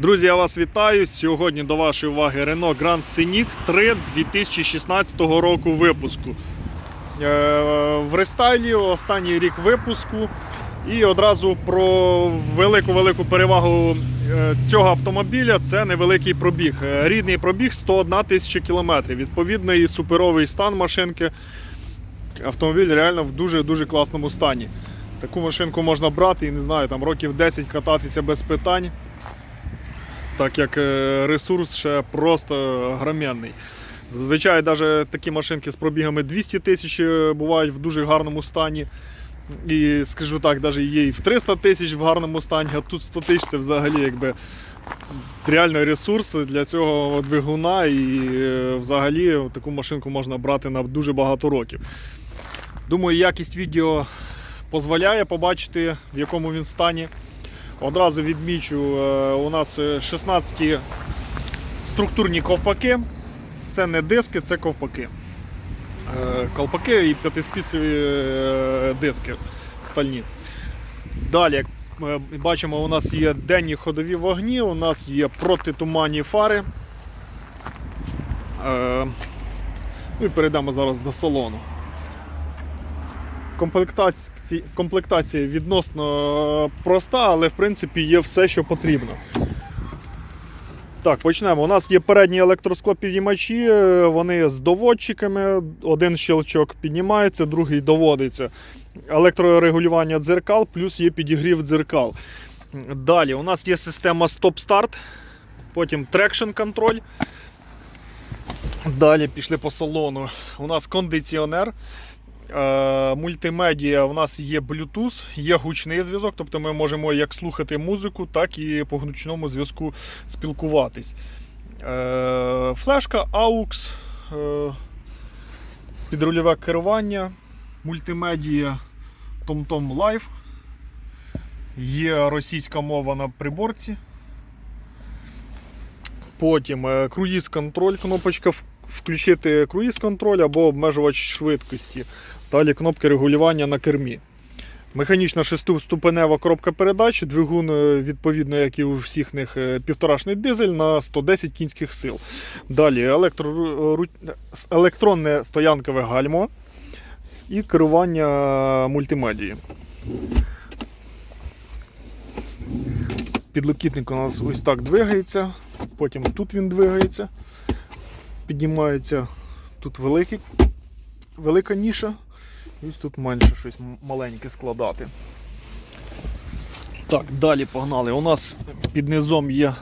Друзі, я вас вітаю. Сьогодні до вашої уваги Renault Grand Scenic 3 2016 року випуску. Е, В рестайлі останній рік випуску. І одразу про велику-велику перевагу е, цього автомобіля це невеликий пробіг. Е, Рідний пробіг 101 тисяча кілометрів. Відповідно, і суперовий стан машинки. Автомобіль реально в дуже-дуже класному стані. Таку машинку можна брати і не знаю, там років 10 кататися без питань так як е, ресурс ще просто громадний. Зазвичай навіть такі машинки з пробігами 200 тисяч е, бувають в дуже гарному стані. І скажу так, навіть є і в 300 тисяч в гарному стані, а тут 100 тисяч це взагалі якби реальний ресурс для цього двигуна. І е, взагалі таку машинку можна брати на дуже багато років. Думаю, якість відео дозволяє побачити, в якому він стані. Одразу відмічу, е, у нас е, 16 структурні ковпаки. Це не диски, це ковпаки. Е, Ковпаки і п'ятиспіцеві е, диски стальні. Далі, як ми бачимо, у нас є денні ходові вогні, у нас є протитуманні фари. Е, Ну перейдемо зараз до салону. Комплектація, комплектація відносно е, проста, але в принципі є все, що потрібно. Так, почнемо. У нас є передні електросклопідіймачі, е, вони з доводчиками. Один щелчок піднімається, другий доводиться. Електрорегулювання дзеркал, плюс є підігрів дзеркал. Далі у нас є система стоп-старт, потім трекшн контроль. Далі пішли по салону. У нас кондиціонер. Е, Мультимедіа у нас є Bluetooth, є гучний зв'язок, тобто ми можемо як слухати музику, так і по гучному зв'язку спілкуватись. Е, Флешка, AUX, е, підрульове керування, мультимедіа TomTom Live. Є російська мова на приборці. Потім круїз контроль, кнопочка в- включити круїз контроль або обмежувач швидкості. Далі кнопки регулювання на кермі. Механічна шестиступенева коробка передач, двигун, е, відповідно, як і у всіх них, е, півторашний дизель на 110 кінських сил. Далі електро, електронне стоянкове гальмо і керування мультимедії. Підлокітник у нас ось так двигається, потім тут він двигається, піднімається тут великий, велика ніша, і тут менше щось маленьке складати. Так, далі погнали. У нас під низом є.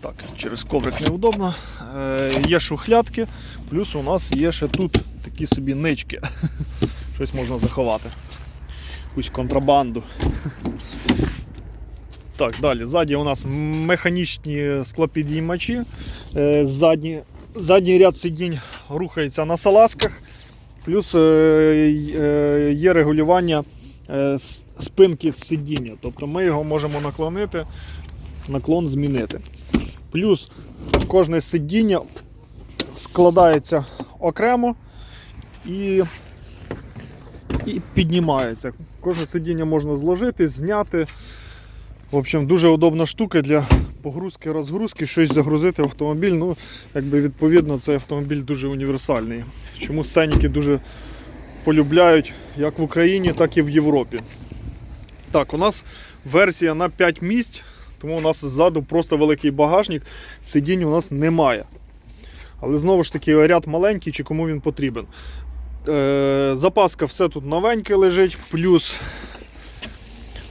Так, через коврик неудобно. Е, є шухлядки, плюс у нас є ще тут такі собі нички. Щось можна заховати. Якусь контрабанду. Так, далі. Ззаді у нас механічні склопідіймачі. Е, Задні, задній ряд сидінь рухається на салазках. Плюс е, е, є регулювання е, спинки сидіння. Тобто ми його можемо наклонити, наклон змінити. Плюс кожне сидіння складається окремо і, і піднімається. Кожне сидіння можна зложити, зняти. В общем, дуже удобна штука для погрузки, розгрузки, щось загрузити в автомобіль. Ну, якби відповідно, цей автомобіль дуже універсальний. Чому сценіки дуже полюбляють як в Україні, так і в Європі. Так, у нас версія на 5 місць, тому у нас ззаду просто великий багажник, сидінь у нас немає. Але знову ж таки, ряд маленький, чи кому він потрібен. Е, запаска все тут новеньке лежить, плюс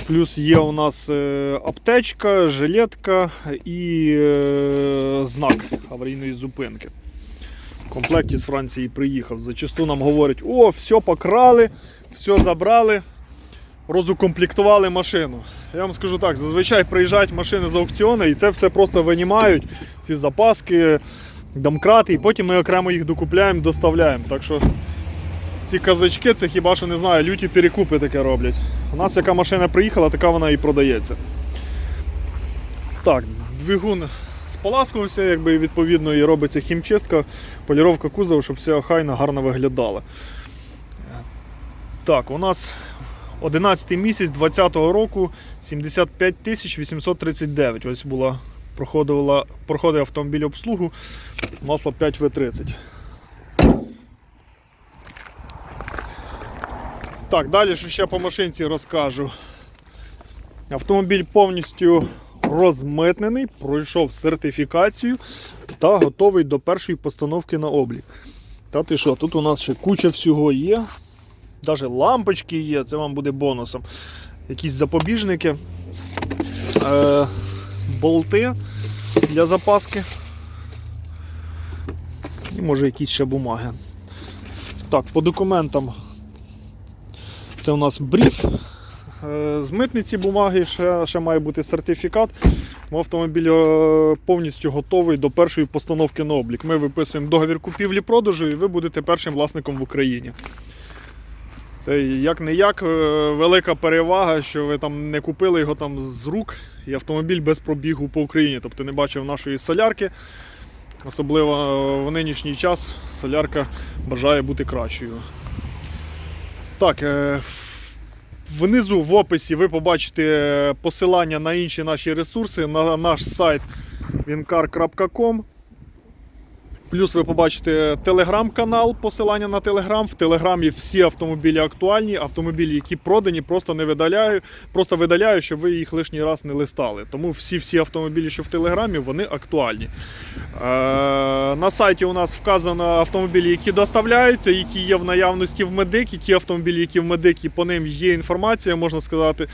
Плюс є у нас е, аптечка, жилетка і е, знак аварійної зупинки. В комплекті з Франції приїхав. Зачасту нам говорять, о, все покрали, все забрали, розукомплектували машину. Я вам скажу так, зазвичай приїжджають машини з аукціону і це все просто винімають, ці запаски, домкрати, і потім ми окремо їх докупляємо, доставляємо. Так що ці казачки, це хіба що не знаю, люті перекупи таке роблять. У нас яка машина приїхала, така вона і продається. Так, двигун споласкувався, якби відповідно і робиться хімчистка, поліровка кузова, щоб все охайно, гарно виглядало. Так, у нас 11 місяць 2020 року 75 839. Ось була проходила, проходив автомобіль обслугу, масло 5В30. Так, далі що ще по машинці розкажу. Автомобіль повністю розмитнений, пройшов сертифікацію та готовий до першої постановки на облік. Та ти що, тут у нас ще куча всього є. Навіть лампочки є, це вам буде бонусом. Якісь запобіжники, е, болти для запаски. І може якісь ще бумаги. Так, по документам це у нас бриф. Е, З митниці бумаги ще, ще має бути сертифікат. Автомобіль е, повністю готовий до першої постановки на облік. Ми виписуємо договір купівлі-продажу і ви будете першим власником в Україні. Це як не як велика перевага, що ви там не купили його там з рук і автомобіль без пробігу по Україні. Тобто не бачив нашої солярки. Особливо е, в нинішній час солярка бажає бути кращою. Так, е, внизу в описі ви побачите посилання на інші наші ресурси, на наш сайт wincar.com. Плюс ви побачите телеграм-канал, посилання на телеграм. В телеграмі всі автомобілі актуальні. Автомобілі, які продані, просто не видаляю, просто видаляю, щоб ви їх лишній раз не листали. Тому всі-всі автомобілі, що в телеграмі, вони актуальні. Е, на сайті у нас вказано автомобілі, які доставляються, які є в наявності в медикі. Ті автомобілі, які в медикі, по ним є інформація, можна сказати,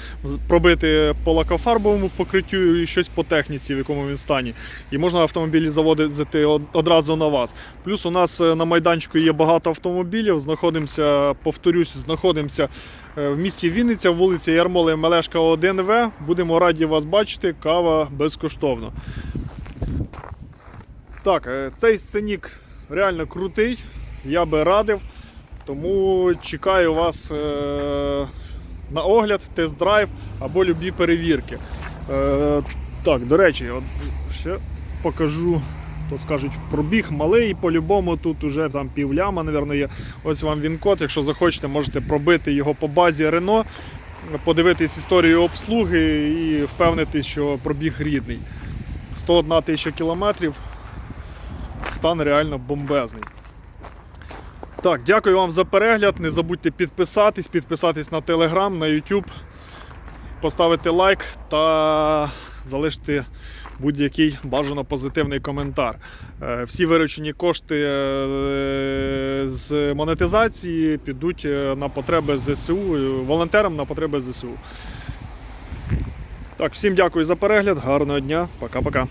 пробити по лакофарбовому покриттю і щось по техніці, в якому він стані. І можна автомобілі заводити одразу на вас. Плюс у нас е, на майданчику є багато автомобілів. Знаходимося, повторюсь, знаходимося е, в місті Вінниця, вулиця Ярмоли Мелешка 1В. Будемо раді вас бачити. Кава безкоштовно. Так, е, цей сценік реально крутий. Я би радив. Тому чекаю вас на огляд, тест-драйв або любі перевірки. Так, до речі, от ще покажу. То скажуть, пробіг малий, по-любому тут уже там півляма, мабуть, є. Ось вам він код. Якщо захочете, можете пробити його по базі Рено, подивитись історію обслуги і впевнитись, що пробіг рідний. 101 тисяча кілометрів. Стан реально бомбезний. Так, дякую вам за перегляд. Не забудьте підписатись, підписатись на Telegram, на YouTube, поставити лайк та залишити будь-який бажано позитивний коментар. Е, Всі виручені кошти е, з монетизації підуть е, на потреби ЗСУ, волонтерам на потреби ЗСУ. Так, всім дякую за перегляд, гарного дня, пока-пока.